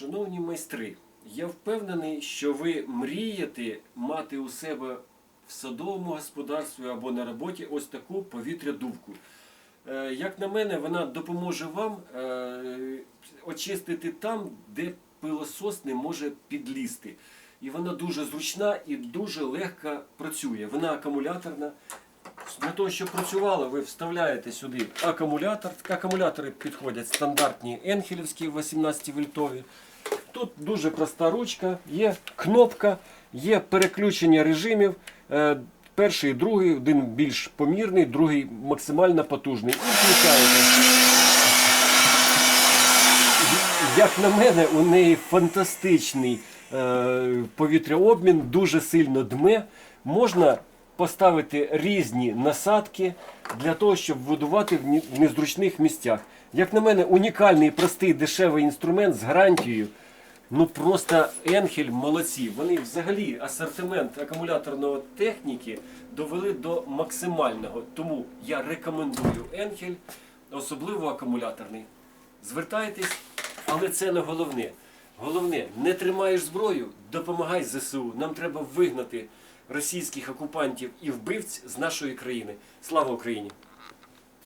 Шановні майстри, я впевнений, що ви мрієте мати у себе в садовому господарстві або на роботі ось таку повітрядувку. Е, Як на мене, вона допоможе вам е, очистити там, де пилосос не може підлізти. І вона дуже зручна і дуже легко працює. Вона акумуляторна. Для того, щоб працювала, ви вставляєте сюди акумулятор. Акумулятори підходять стандартні енхелівські 18 вольтові. Тут дуже проста ручка, є кнопка, є переключення режимів. Е, Перший і другий, один більш помірний, другий максимально потужний. І включаєте. Як на мене, у неї фантастичний е, повітряобмін, дуже сильно дме. Можна поставити різні насадки для того, щоб будувати в незручних місцях. Як на мене, унікальний, простий, дешевий інструмент з гарантією. Ну просто Енхель молодці. Вони взагалі асортимент акумуляторної техніки довели до максимального. Тому я рекомендую Енхель, особливо акумуляторний. Звертайтесь, але це не головне. Головне, не тримаєш зброю, допомагай ЗСУ. Нам треба вигнати російських окупантів і вбивць з нашої країни. Слава Україні!